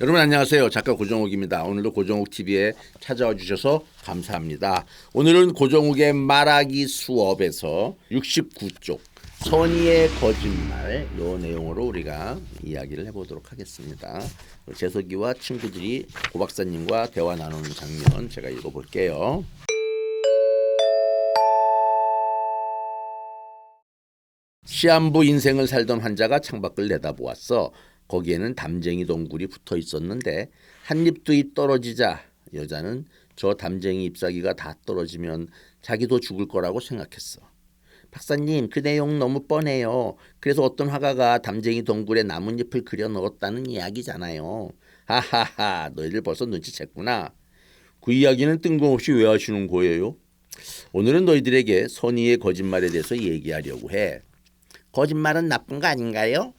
여러분 안녕하세요. 작가 고정욱입니다. 오늘도 고정욱 TV에 찾아와 주셔서 감사합니다. 오늘은 고정욱의 말하기 수업에서 69쪽 선의의 거짓말 요 내용으로 우리가 이야기를 해보도록 하겠습니다. 재석이와 친구들이 고 박사님과 대화 나누는 장면 제가 읽어볼게요. 시한부 인생을 살던 환자가 창밖을 내다보았어. 거기에는 담쟁이 동굴이 붙어 있었는데 한 입 두 입 떨어지자 여자는 저 담쟁이 잎사귀가 다 떨어지면 자기도 죽을 거라고 생각했어. 박사님, 그 내용 너무 뻔해요. 그래서 어떤 화가가 담쟁이 동굴에 나뭇잎을 그려 넣었다는 이야기잖아요. 하하하, 너희들 벌써 눈치챘구나. 그 이야기는 뜬금없이 왜 하시는 거예요? 오늘은 너희들에게 선의의 거짓말에 대해서 얘기하려고 해. 거짓말은 나쁜 거 아닌가요?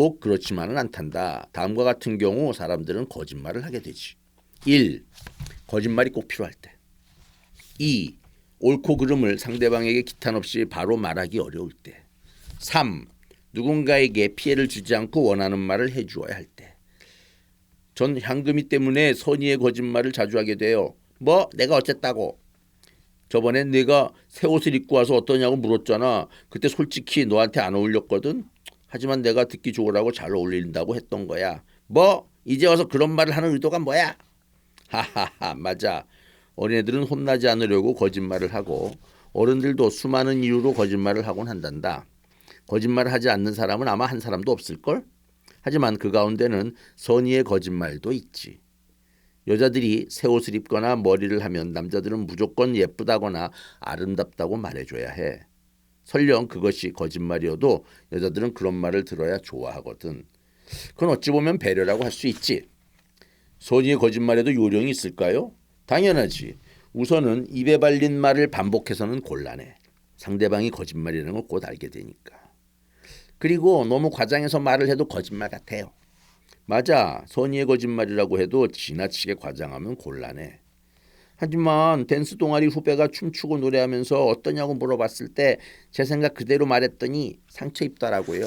꼭 그렇지만은 않단다. 다음과 같은 경우 사람들은 거짓말을 하게 되지. 1. 거짓말이 꼭 필요할 때. 2. 옳고 그름을 상대방에게 기탄 없이 바로 말하기 어려울 때. 3. 누군가에게 피해를 주지 않고 원하는 말을 해 주어야 할 때. 전 향금이 때문에 선의의 거짓말을 자주 하게 돼요. 뭐 내가 어쨌다고. 저번에 내가 새 옷을 입고 와서 어떠냐고 물었잖아. 그때 솔직히 너한테 안 어울렸거든. 하지만 내가 듣기 좋으라고 잘 어울린다고 했던 거야. 뭐 이제 와서 그런 말을 하는 의도가 뭐야? 하하하 맞아. 어린애들은 혼나지 않으려고 거짓말을 하고 어른들도 수많은 이유로 거짓말을 하곤 한단다. 거짓말을 하지 않는 사람은 아마 한 사람도 없을걸? 하지만 그 가운데는 선의의 거짓말도 있지. 여자들이 새 옷을 입거나 머리를 하면 남자들은 무조건 예쁘다거나 아름답다고 말해줘야 해. 설령 그것이 거짓말이어도 여자들은 그런 말을 들어야 좋아하거든. 그건 어찌 보면 배려라고 할 수 있지. 선의의 거짓말에도 요령이 있을까요? 당연하지. 우선은 입에 발린 말을 반복해서는 곤란해. 상대방이 거짓말이라는 걸 곧 알게 되니까. 그리고 너무 과장해서 말을 해도 거짓말 같아요. 맞아. 선의의 거짓말이라고 해도 지나치게 과장하면 곤란해. 하지만 댄스 동아리 후배가 춤추고 노래하면서 어떠냐고 물어봤을 때 제 생각 그대로 말했더니 상처 입더라고요.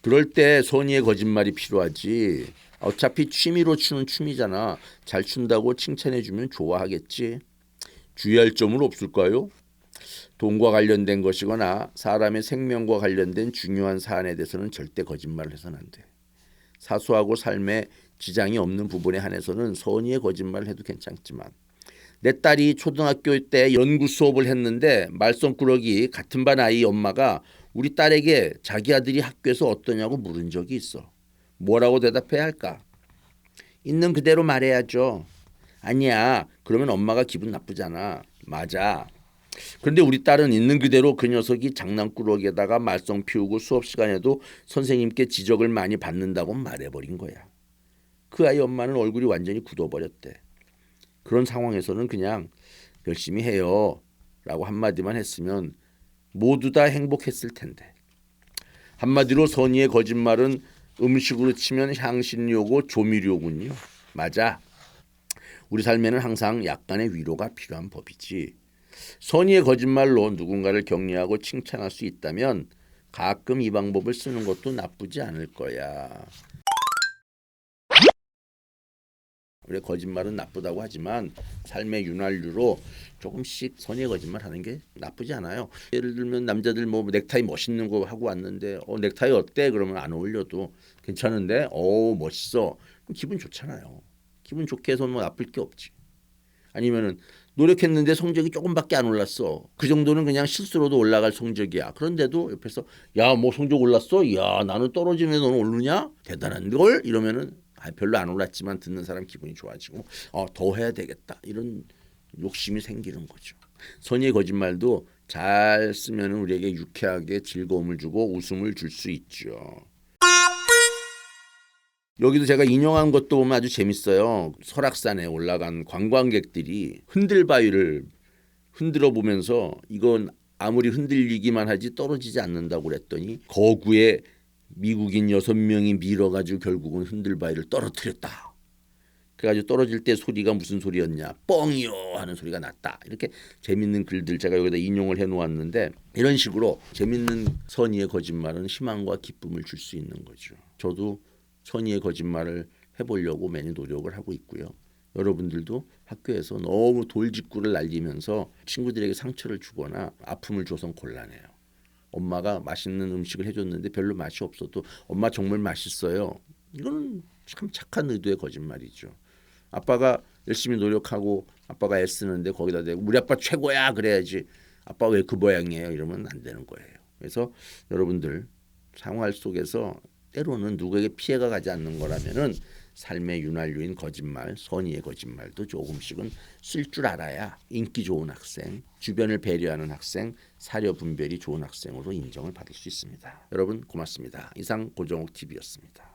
그럴 때 선의의 거짓말이 필요하지. 어차피 취미로 추는 춤이잖아. 잘 춘다고 칭찬해주면 좋아하겠지. 주의할 점은 없을까요? 돈과 관련된 것이거나 사람의 생명과 관련된 중요한 사안에 대해서는 절대 거짓말을 해서는 안 돼. 사소하고 삶에 지장이 없는 부분에 한해서는 선의의 거짓말을 해도 괜찮지만 내 딸이 초등학교 때 연구 수업을 했는데 말썽꾸러기 같은 반 아이 엄마가 우리 딸에게 자기 아들이 학교에서 어떠냐고 물은 적이 있어. 뭐라고 대답해야 할까? 있는 그대로 말해야죠. 아니야. 그러면 엄마가 기분 나쁘잖아. 맞아. 그런데 우리 딸은 있는 그대로 그 녀석이 장난꾸러기에다가 말썽 피우고 수업 시간에도 선생님께 지적을 많이 받는다고 말해버린 거야. 그 아이 엄마는 얼굴이 완전히 굳어버렸대. 그런 상황에서는 그냥 열심히 해요. 라고 한마디만 했으면 모두 다 행복했을 텐데. 한마디로 선의의 거짓말은 음식으로 치면 향신료고 조미료군요. 맞아. 우리 삶에는 항상 약간의 위로가 필요한 법이지. 선의의 거짓말로 누군가를 격려하고 칭찬할 수 있다면 가끔 이 방법을 쓰는 것도 나쁘지 않을 거야. 우리 거짓말은 나쁘다고 하지만 삶의 윤활유로 조금씩 선의의 거짓말 하는 게 나쁘지 않아요. 예를 들면 남자들 뭐 넥타이 멋있는 거 하고 왔는데 어 넥타이 어때? 그러면 안 어울려도 괜찮은데 어 멋있어. 그럼 기분 좋잖아요. 기분 좋게 해서 뭐 나쁠 게 없지. 아니면은 노력했는데 성적이 조금밖에 안 올랐어. 그 정도는 그냥 실수로도 올라갈 성적이야. 그런데도 옆에서 야 뭐 성적 올랐어? 야 나는 떨어지는데 너는 오르냐? 대단한 걸 이러면은 아, 별로 안 올랐지만 듣는 사람 기분이 좋아지고 어, 더 해야 되겠다 이런 욕심이 생기는 거죠. 선의의 거짓말도 잘 쓰면 우리에게 유쾌하게 즐거움을 주고 웃음을 줄 수 있죠. 여기도 제가 인용한 것도 보면 아주 재밌어요. 설악산에 올라간 관광객들이 흔들바위를 흔들어 보면서 이건 아무리 흔들리기만 하지 떨어지지 않는다고 그랬더니 거구에 미국인 여섯 명이 밀어가지고 결국은 흔들바위를 떨어뜨렸다. 그래가지고 떨어질 때 소리가 무슨 소리였냐? 뻥이요 하는 소리가 났다. 이렇게 재밌는 글들 제가 여기다 인용을 해놓았는데 이런 식으로 재밌는 선의의 거짓말은 희망과 기쁨을 줄 수 있는 거죠. 저도 선의의 거짓말을 해보려고 매니 노력을 하고 있고요. 여러분들도 학교에서 너무 돌직구를 날리면서 친구들에게 상처를 주거나 아픔을 줘선 곤란해요. 엄마가 맛있는 음식을 해줬는데 별로 맛이 없어도 엄마 정말 맛있어요. 이거는 참 착한 의도의 거짓말이죠. 아빠가 열심히 노력하고 아빠가 애쓰는데 거기다 대고 우리 아빠 최고야 그래야지 아빠 왜 그 모양이에요 이러면 안 되는 거예요. 그래서 여러분들 생활 속에서 때로는 누구에게 피해가 가지 않는 거라면은 삶의 윤활유인 거짓말, 선의의 거짓말도 조금씩은 쓸 줄 알아야 인기 좋은 학생, 주변을 배려하는 학생, 사려 분별이 좋은 학생으로 인정을 받을 수 있습니다. 여러분 고맙습니다. 이상 고정욱 TV였습니다.